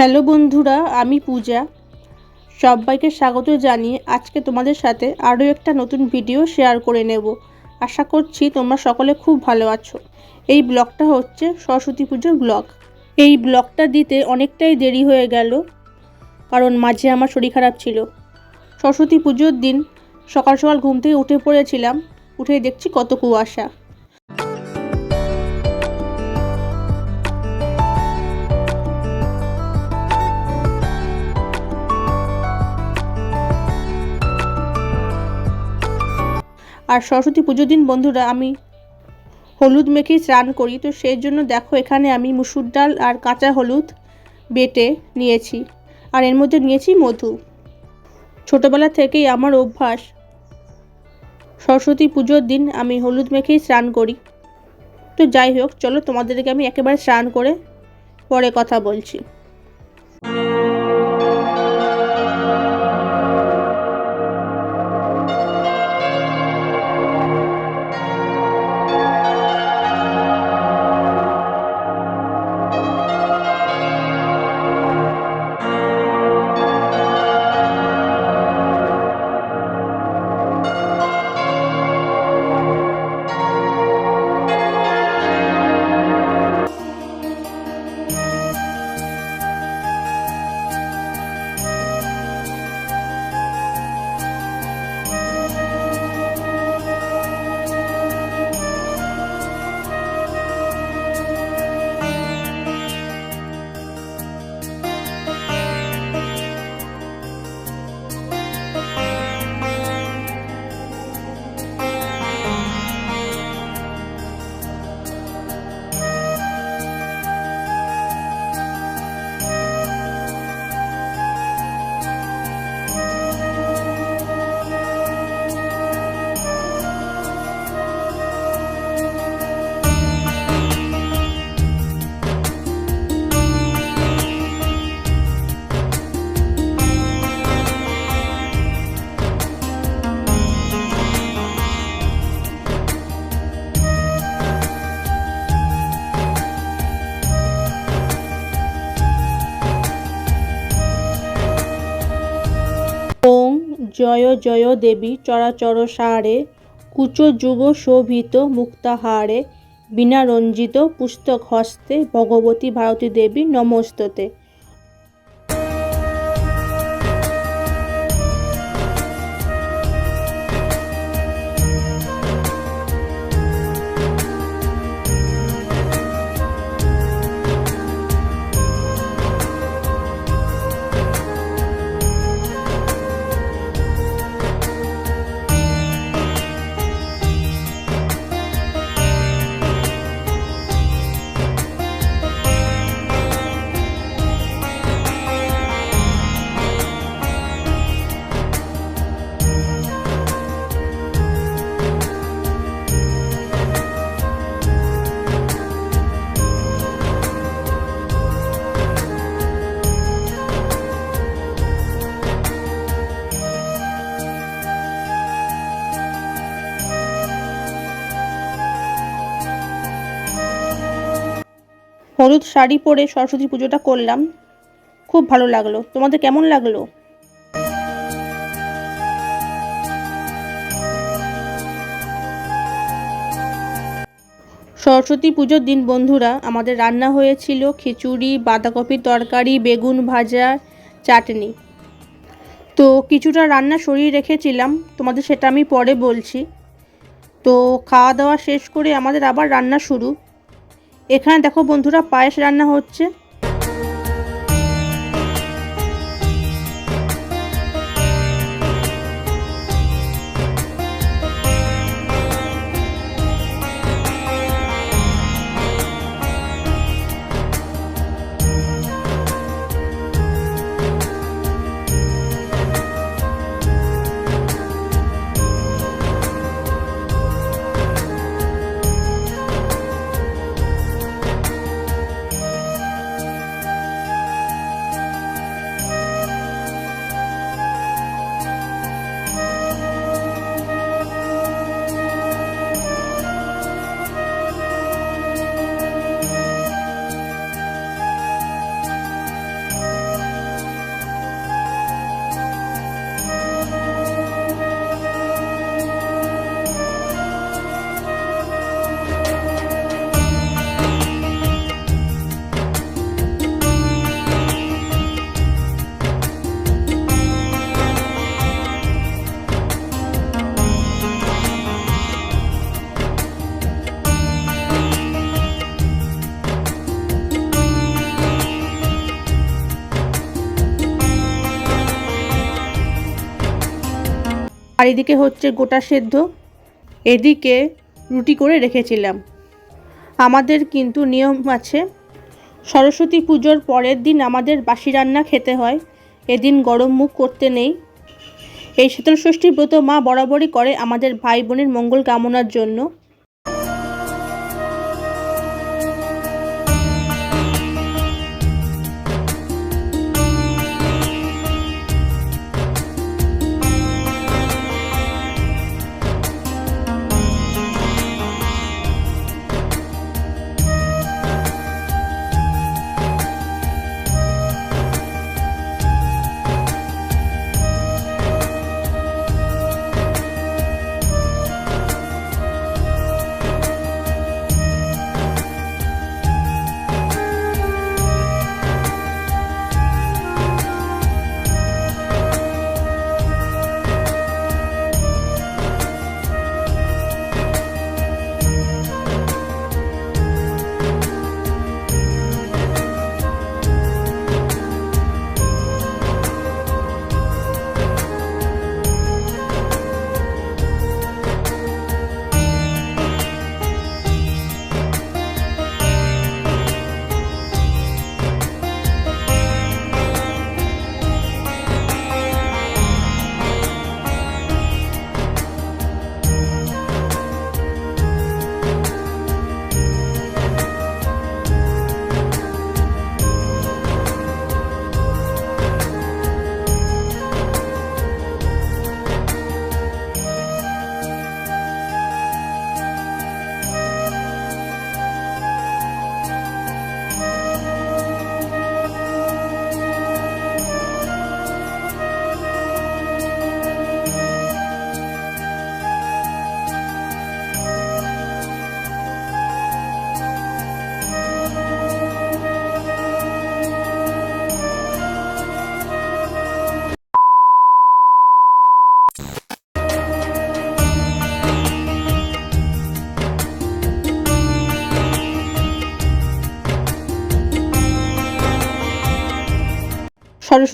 Hello বন্ধুরা, আমি পূজা। সবাইকে স্বাগত জানিয়ে আজকে তোমাদের সাথে আরও একটা নতুন ভিডিও শেয়ার করে নেব। আশা করছি তোমরা সকলে খুব ভালো আছো। এই ব্লগটা হচ্ছে সরস্বতী পুজোর ব্লগ। এই ব্লগটা দিতে অনেকটাই দেরি হয়ে গেল, কারণ মাঝে আমার শরীর খারাপ ছিল। সরস্বতী পুজোর দিন সকাল সকাল ঘুম থেকে উঠে পড়েছিলাম উঠে দেখছি কত কুয়াশা। আর সরস্বতী পুজোর দিন, বন্ধুরা, আমি হলুদ মেখে স্নান করি। তো সেই জন্য দেখো, এখানে আমি মুসুর ডাল আর কাঁচা হলুদ বেটে নিয়েছি। আর এর মধ্যে নিয়েছি মধু। ছোটোবেলা থেকেই আমার অভ্যাস সরস্বতী পুজোর দিন আমি হলুদ মেখেই স্নান করি। তো যাই হোক, চলো তোমাদেরকে আমি একেবারে স্নান করে পরে কথা বলছি। জয় জয় দেবী চরাচর সারে, কুচ যুব শোভিত মুক্তাহারে, বিনা রঞ্জিত পুস্তক হস্তে ভগবতী ভারতী দেবী নমস্ততে। হলুদ শাড়ি পরে সরস্বতী পুজোটা করলাম। খুব ভালো লাগল। তোমাদের কেমন লাগল? সরস্বতী পুজোর দিন বন্ধুরা, আমাদের রান্না হয়েছিল খিচুড়ি বাঁধাকপির তরকারি, বেগুন ভাজা, চাটনি। তো কিছুটা রান্না সরিয়ে রেখেছিলাম, তোমাদের সেটা আমি পরে বলছি। তো খাওয়া দাওয়া শেষ করে আমাদের আবার রান্না শুরু। এখানে দেখো বন্ধুরা পায়েস রান্না হচ্ছে। আর এদিকে হচ্ছে গোটা সেদ্ধ। এদিকে রুটি করে রেখেছিলাম। আমাদের কিন্তু নিয়ম আছে, সরস্বতী পুজোর পরের দিন আমাদের বাসি রান্না খেতে হয়। এদিন গরম মুখ করতে নেই। এই শীতল ষষ্ঠী ব্রত মা বরাবরই করে আমাদের ভাই বোনের মঙ্গল কামনার জন্য।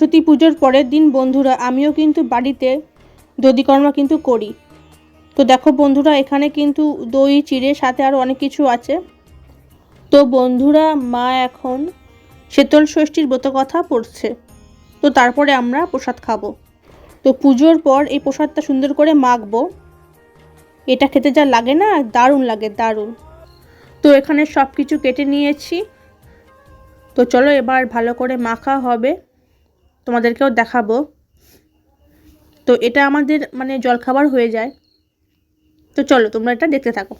সরস্বতী পুজোর পরের দিন, বন্ধুরা, আমিও কিন্তু বাড়িতে দধিকর্মা কিন্তু করি। তো দেখো বন্ধুরা, এখানে কিন্তু দই, চিড়ে, সাথে আরও অনেক কিছু আছে। তো বন্ধুরা, মা এখন শীতল ষষ্ঠীর ব্রত কথা পড়ছে। তো তারপরে আমরা প্রসাদ খাব। তো পুজোর পর এই প্রসাদটা সুন্দর করে মাখবো। এটা খেতে যা লাগে না, দারুণ লাগে, দারুণ। তো এখানে সব কিছু কেটে নিয়েছি। তো চলো এবার ভালো করে মাখা হবে। তোমাদেরকেও দেখাবো। তো এটা আমাদের মানে জলখাবার হয়ে যায়। তো চলো, তোমরা এটা দেখতে থাকো।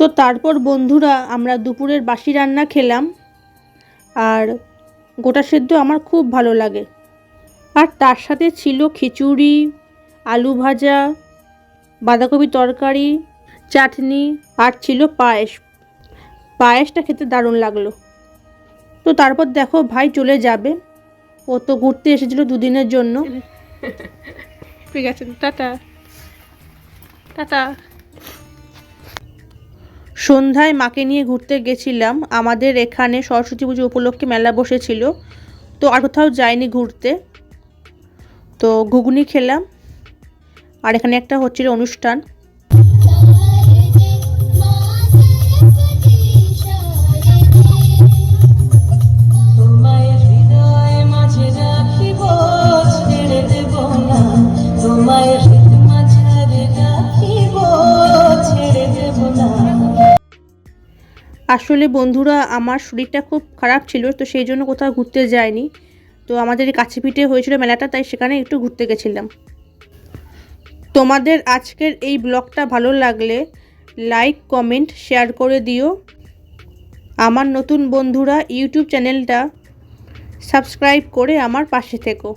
তো তারপর বন্ধুরা আমরা দুপুরের বাসি রান্না খেলাম। আর গোটা সেদ্ধ আমার খুব ভালো লাগে। আর তার সাথে ছিল খিচুড়ি, আলু ভাজা, বাঁধাকপি তরকারি, চাটনি আর ছিল পায়েস। পায়েসটা খেতে দারুণ লাগল। তো তারপর দেখো ভাই চলে যাবে। ও তো ঘুরতে এসেছিল দুদিনের জন্য। ঠিক আছে, টাটা। টাটা। সন্ধ্যায় মাকে নিয়ে ঘুরতে গেছিলাম। আমাদের এখানে সরস্বতী পুজো উপলক্ষে মেলা বসেছিল। তো আর কোথাও যাইনি ঘুরতে। তো ঘুগনি খেলাম। আর এখানে একটা হচ্ছিল অনুষ্ঠান। আসলে বন্ধুরা আমার শরীরটা খুব খারাপ ছিল, তো সেই জন্য কোথাও ঘুরতে যায়নি তো আমাদের কাছে পিঠে হয়েছিল মেলাটা, তাই সেখানে একটু ঘুরতে গেছিলাম। তোমাদের আজকের এই ব্লগটা ভালো লাগলে লাইক, কমেন্ট, শেয়ার করে দিও। আমার নতুন বন্ধুরা ইউটিউব চ্যানেলটা সাবস্ক্রাইব করে আমার পাশে থেকো।